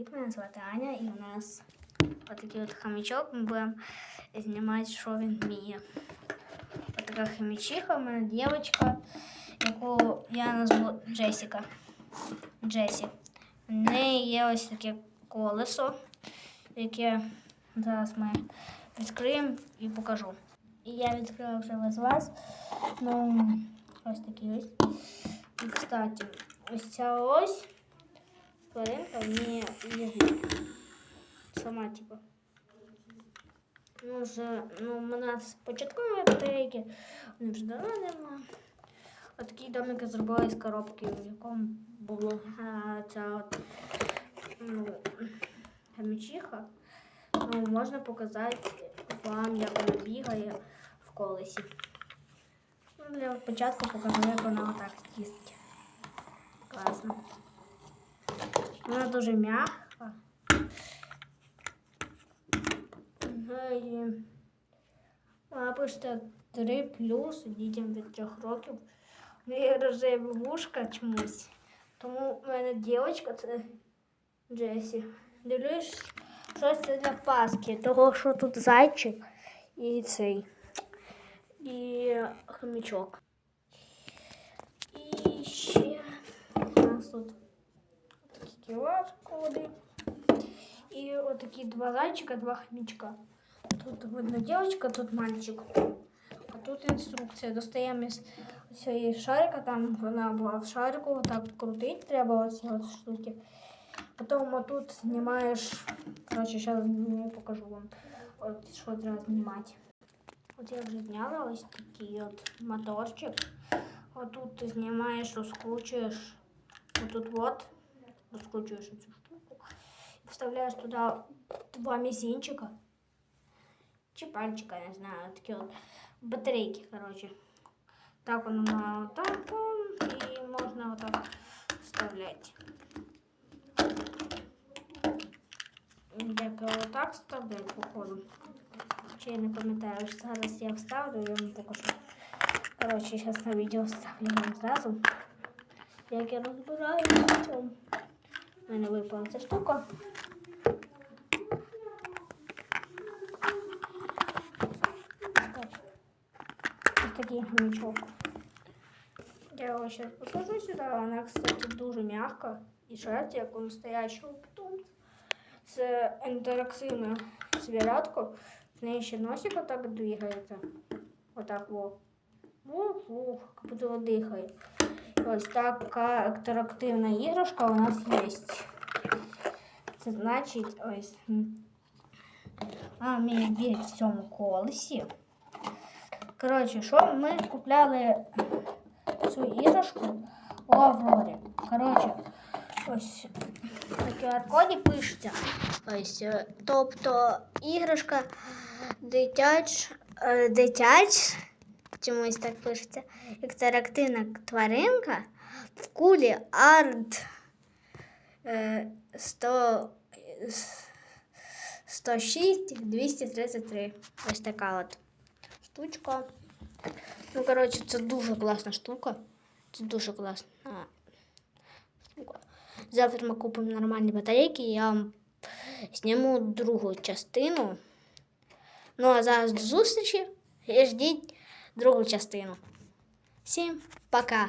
Привіт, мене звати Аня, і у нас отакий от хомячок. Ми будемо знімати, що він вміє. Отака хомячиха, у мене дівчинка, яку я назву Джесіка. Джесі. В неї є ось таке колесо, яке зараз ми відкриємо і покажу. І я відкрила вже без вас. Ну, ось такий ось. І, кстати, ось ця ось вміє їздити. Сама, типу. Ну, вже, ну, у нас початкові батарейки, вони вже давно нема. Отакий домик я зробила із коробки, в якому було а, ця от, ну, хомячиха. Ну, можна показати вам, як вона бігає в колесі. Ну, для початку покажу, як вона отак їздить. Класно. Вона дуже м'яка. І Вона пише 3 плюс дітям від 3 років. В неї рожеві вушка чомусь. Тому в мене дівчинка це Джесі. Дивлюсь, щось це для Пасхи, того що тут зайчик і цей. І хомячок. І ще у нас тут такі QR-коди. І отакі два зайчика, два хомячка. Тут видно дівчинка, тут мальчик. А тут інструкція. Достаємо із цієї шарика, там вона була в шарику, отак крутить треба оці от штуки. Потім отут знімаєш. Коротше, зараз я покажу вам, от, що треба знімати. От я вже зняла ось такий от моторчик. Отут ти знімаєш, розкручуєш. Отут от розкручуєш цю штуку. І вставляєш туди два мізинчика. Чи пальчика, не знаю, такі от батарейки, коротше. Так воно на отак і можна отак вставляти. Як отак вставляти, походу. Чи я не пам'ятаю, що зараз я вставлю, я вам покажу. Коротше, зараз на відео вставлю вам зразу. Як я розбираю в цьому. У мене випала ця штука. Ось такий гнучок. Я його зараз посажу сюди. Вона, кстати, дуже м'яка. І шерсть, як у настоящого питомця. Це інтерактивне звірятко. В неї ще носик отак двигається. Отак во. Вух-вух, як будто дихає. Ось така інтерактивна іграшка у нас є. Це значить ось. А, вміє бігати в цьому колесі. Коротше, що ми купляли цю іграшку у Аврорі. Коротше, ось на QR-коді пишеться. Ось, е, тобто іграшка дитяч, е, дитяч, чомусь так пишеться, інтерактивна тваринка в кулі арт е, 100, 106 233. Ось така от штучка. Ну, коротше, це дуже класна штука. Це дуже класна штука. Завтра ми купимо нормальні батарейки, я вам зніму другу частину. Ну, а зараз до зустрічі і ждіть другу частину. Всім пока!